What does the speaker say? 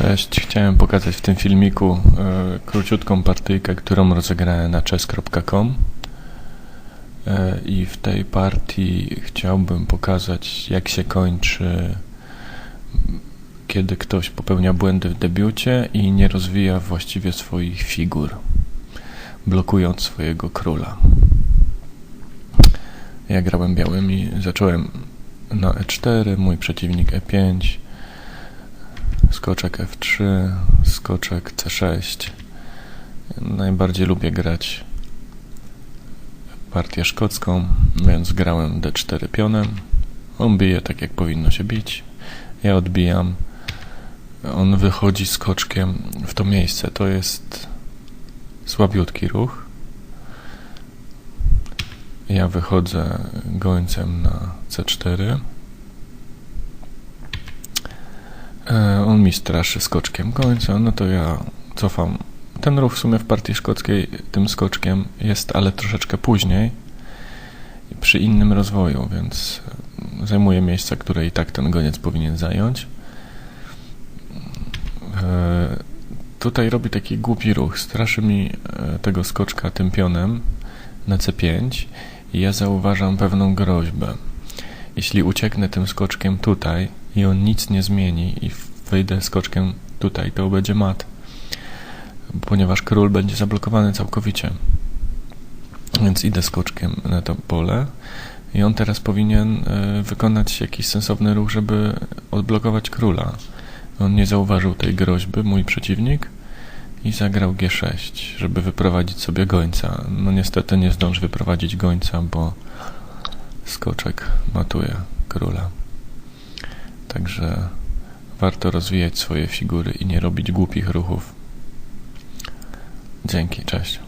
Cześć, chciałem pokazać w tym filmiku e, króciutką partyjkę, którą rozegrałem na chess.com e, i w tej partii chciałbym pokazać jak się kończy kiedy ktoś popełnia błędy w debiucie i nie rozwija właściwie swoich figur, blokując swojego króla. Ja grałem białymi, zacząłem na e4, mój przeciwnik e e5, skoczek F3, skoczek C6. Najbardziej lubię grać partię szkocką, więc grałem D4 pionem. On bije tak jak powinno się bić. Ja odbijam. On wychodzi skoczkiem w to miejsce. To jest słabiutki ruch. Ja wychodzę gońcem na C4. E, On mi straszy skoczkiem końca, no to ja cofam. Ten ruch w sumie w partii szkockiej tym skoczkiem jest, ale troszeczkę później przy innym rozwoju, więc e, zajmuje miejsca, które i tak ten goniec powinien zająć. E, Tutaj robi taki głupi ruch, straszy mi e, tego skoczka tym pionem na C5 i ja zauważam pewną groźbę. Jeśli ucieknę tym skoczkiem tutaj i on nic nie zmieni i wejdę skoczkiem tutaj, to będzie mat, ponieważ król będzie zablokowany całkowicie. Więc idę skoczkiem na to pole i on teraz powinien e, wykonać jakiś sensowny ruch, żeby odblokować króla. On nie zauważył tej groźby, mój przeciwnik, i zagrał G6, żeby wyprowadzić sobie gońca. No niestety nie zdąży wyprowadzić gońca, bo skoczek matuje króla. Także warto rozwijać swoje figury i nie robić głupich ruchów. Dzięki, cześć.